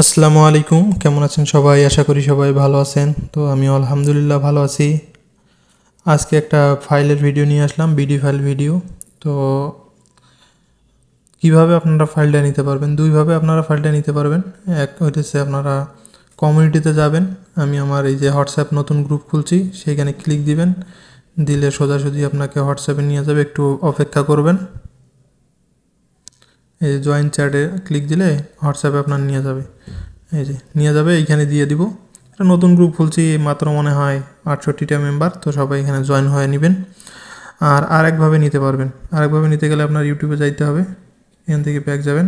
আসসালামু আলাইকুম। কেমন আছেন সবাই? আশা করি সবাই ভালো আছেন। তো আমি আলহামদুলিল্লাহ ভালো আছি। আজকে একটা ফাইলের ভিডিও নিয়ে আসলাম, বিডি ফাইল ভিডিও। তো কীভাবে আপনারা ফাইলটা নিতে পারবেন? দুইভাবে আপনারা ফাইলটা নিতে পারবেন। এক হইতেছে আপনারা কমিউনিটিতে যাবেন। আমি আমার এই যে হোয়াটসঅ্যাপ নতুন গ্রুপ খুলছি, সেইখানে ক্লিক দিবেন। দিলে সোজাসুজি আপনাকে হোয়াটসঅ্যাপে নিয়ে যাবে, একটু অপেক্ষা করবেন। এই যে জয়েন চ্যাটে ক্লিক দিলে হোয়াটসঅ্যাপে আপনার নিয়ে যাবে। এই যে, নিয়ে যাবে এইখানে দিয়ে দিব। একটা নতুন গ্রুপ খুলছি, মাত্র মনে হয় আটষট্টিটা মেম্বার তো সবাই এখানে জয়েন হয়ে নেবেন। আর আরেকভাবে নিতে পারবেন। আরেকভাবে নিতে গেলে আপনার ইউটিউবে যাইতে হবে। এখান থেকে ব্যাক যাবেন।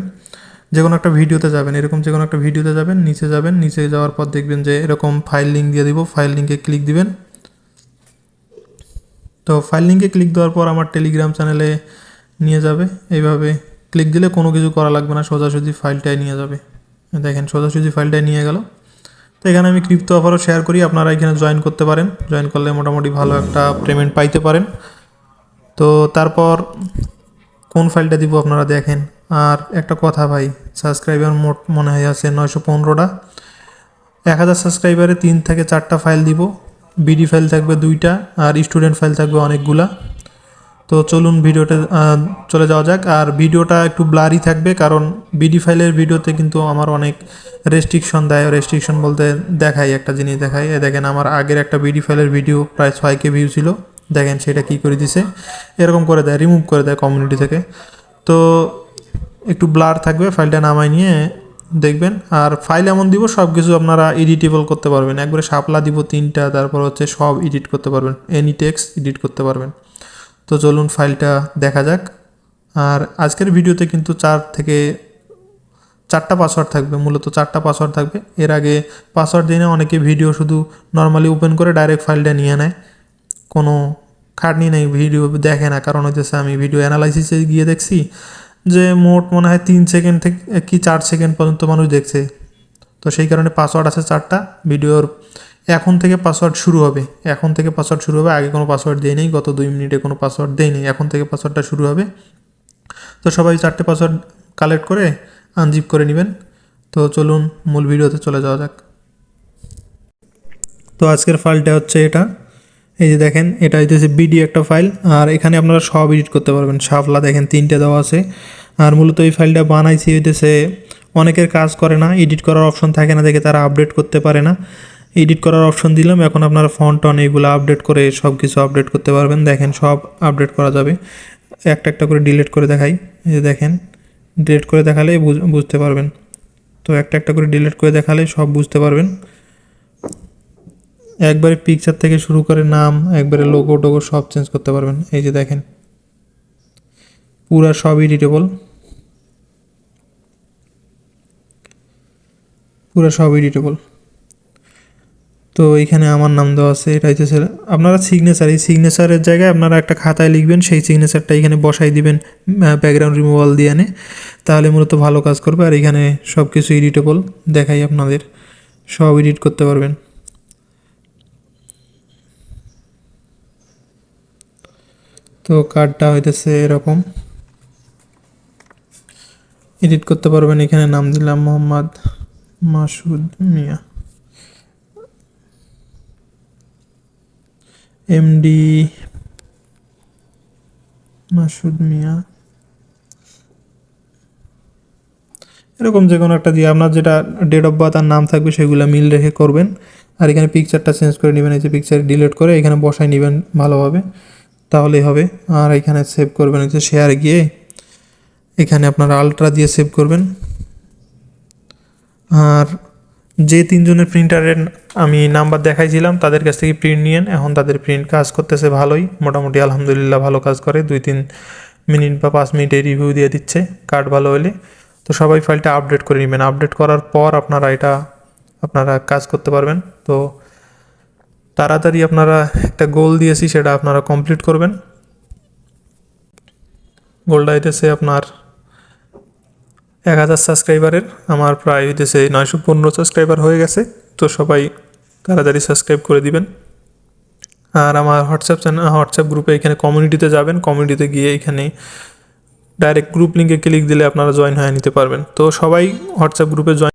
যে কোনো একটা ভিডিওতে যাবেন, এরকম যে কোনো একটা ভিডিওতে যাবেন, নিচে যাবেন, নিচে যাওয়ার পর দেখবেন যে এরকম ফাইল লিঙ্ক দিয়ে দিব ফাইল লিঙ্কে ক্লিক দিবেন। তো ফাইল লিঙ্কে ক্লিক দেওয়ার পর আমার টেলিগ্রাম চ্যানেলে নিয়ে যাবে। এইভাবে ক্লিক দিলে কোনো কিছু করা লাগবে না, সোজাসুজি ফাইলটাই নিয়ে যাবে। দেখেন, সোজাসুজি ফাইলটাই নিয়ে গেল। তো এখানে আমি ক্রিপ্টো অফারও শেয়ার করি, আপনারা এখানে জয়েন করতে পারেন। জয়েন করলে মোটামুটি ভালো একটা পেমেন্ট পাইতে পারেন। তো তারপর কোন ফাইলটা দিব আপনারা দেখেন। আর একটা কথা ভাই সাবস্ক্রাইবার মোট মনে হয় আছে নয়শো পনেরোটা। এক হাজার সাবস্ক্রাইবারে তিন থেকে চারটা ফাইল দিব। বিডি ফাইল থাকবে দুইটা, আর স্টুডেন্ট ফাইল থাকবে অনেকগুলা। তো চলুন ভিডিওটা চলে যাওয়া যাক। আর ভিডিওটা একটু ব্লারি থাকবে, কারণ বিডি ফাইলের ভিডিওতে কিন্তু আমার অনেক রেস্ট্রিকশন দেয়। রেস্ট্রিকশন বলতে দেখাই, একটা জিনিস দেখাই। দেখেন, আমার আগের একটা বিডি ফাইলের ভিডিও প্রায় ছয় কে ভিউ ছিল। দেখেন, সেটা কি করে দিছে? এরকম করে দেয় রিমুভ করে দেয় কমিউনিটি থেকে। তো একটু ব্লার থাকবে ফাইলটা নামাই নিয়ে, দেখবেন। আর ফাইল এমন দিব সব কিছু আপনারা এডিটেবল করতে পারবেন। একবারে শাপলা দিব তিনটা, তারপর হচ্ছে সব এডিট করতে পারবেন। এনি টেক্সট এডিট করতে পারবেন। তো চলুন ফাইলটা দেখা যাক। আর আজকের ভিডিওতে কিন্তু চার থেকে চারটা পাসওয়ার্ড থাকবে, মূলত চারটা পাসওয়ার্ড থাকবে। এর আগে পাসওয়ার্ড দিয়ে অনেকে ভিডিও শুধু নর্মালি ওপেন করে ডাইরেক্ট ফাইলটা নিয়ে নেয়। কোনো খাটনি নেই, ভিডিও দেখে না। কারণ হচ্ছে আমি ভিডিও অ্যানালাইসিসে গিয়ে দেখছি যে মোট মনে হয় তিন সেকেন্ড থেকে, কি চার সেকেন্ড পর্যন্ত মানুষ দেখছে। তো সেই কারণে পাসওয়ার্ড আছে চারটা, ভিডিওর এখন থেকে পাসওয়ার্ড শুরু হবে। এখন থেকে পাসওয়ার্ড শুরু হবে, আগে কোনো পাসওয়ার্ড দেয় নেই, গত দুই মিনিটে কোনো পাসওয়ার্ড দেয় নেই। এখন থেকে পাসওয়ার্ডটা শুরু হবে। তো সবাই চারটে পাসওয়ার্ড কালেক্ট করে আনজিপ করে নেবেন। তো চলুন মূল ভিডিওতে চলে যাওয়া যাক। তো আজকের ফাইলটা হচ্ছে এটা। এই যে দেখেন, এটা হইতেছে বিডি একটা ফাইল আর এখানে আপনারা সব এডিট করতে পারবেন। শাপলা দেখেন, তিনটে দেওয়া আছে। আর মূলত এই ফাইলটা বানাইছি হইতেছে, অনেকের কাজ করে না এডিট করার অপশন থাকে না দেখে তারা আপডেট করতে পারে না। এডিট করার অপশন দিলাম। এখন আপনারা ফন্ট টন এগুলো আপডেট করে সব কিছু আপডেট করতে পারবেন। দেখেন সব আপডেট করা যাবে। একটা একটা করে ডিলিট করে দেখাই। এই যে দেখেন, ডিলিট করে দেখালে বুঝ- বুঝতে পারবেন। তো একটা একটা করে ডিলিট করে দেখালে সব বুঝতে পারবেন। একবারে পিকচার থেকে শুরু করে নাম, একবারে লোগো টোগো সব চেঞ্জ করতে পারবেন। এই যে দেখেন, পুরা সব এডিটেবল পুরা সব এডিটেবল তো এইখানে আমার নাম দেওয়া আছে, এটা হচ্ছে আপনারা সিগনেচার এই সিগনেচারের জায়গায় আপনারা একটা খাতায় লিখবেন, সেই সিগনেচারটা এখানে বসাই দিবেন ব্যাকগ্রাউন্ড রিমুভাল দিয়ে আনে তাহলে মূলত ভালো কাজ করবে, আর এখানে সব কিছু এডিটেবল দেখাই আপনাদের, সব এডিট করতে পারবেন। তো কার্ডটা হইতেছে এরকম। এডিট করতে পারবেন, এখানে নাম দিলাম মোহাম্মদ মাসুদ মিয়া। এমডি মাসুদ মিয়া। এরকম যে কোনো একটা দিয়ে আপনার যেটা ডেট অফ বার্থ আর নাম থাকবে সেগুলো মিল রেখে করবেন। আর এখানে পিকচারটা চেঞ্জ করে নেবেন, এই যে পিকচার ডিলিট করে এখানে বসাই নেবেন ভালোভাবে। তাহলেই হবে। আর এখানে সেভ করবেন যে শেয়ারে গিয়ে এখানে আপনারা আলট্রা দিয়ে সেভ করবেন। আর যে তিনজনের প্রিন্টারের আমি নাম্বার দেখাইছিলাম, তাদের কাছ থেকে প্রিন্ট নিয়েন। এখন তাদের প্রিন্ট কাজ করতেছে ভালোই। মোটামুটি আলহামদুলিল্লাহ ভালো কাজ করে। দুই তিন মিনিট বা পাঁচ মিনিটে রিভিউ দিয়ে দিচ্ছে কার্ড ভালো হলে তো সবাই ফাইলটা আপডেট করে নেবেন। আপডেট করার পর আপনারা এটা, আপনারা কাজ করতে পারবেন। তো তাড়াতাড়ি আপনারা একটা গোল দিয়েছি, সেটা আপনারা কমপ্লিট করবেন। গোলটা হইতেছে আপনার এক হাজার সাবস্ক্রাইবারের আমার প্রায় হইতেছে নয়শো পনেরো সাবস্ক্রাইবার হয়ে গেছে। তো সবাই তাড়াতাড়ি সাবস্ক্রাইব করে দিবেন। আর আমার হোয়াটসঅ্যাপ চ্যানেল হোয়াটসঅ্যাপ গ্রুপে এখানে কমিউনিটিতে যাবেন। কমিউনিটিতে গিয়ে এখানে ডাইরেক্ট গ্রুপ লিঙ্কে ক্লিক দিলে আপনারা জয়েন হয়ে নিতে পারবেন। তো সবাই হোয়াটসঅ্যাপ গ্রুপে জয়েন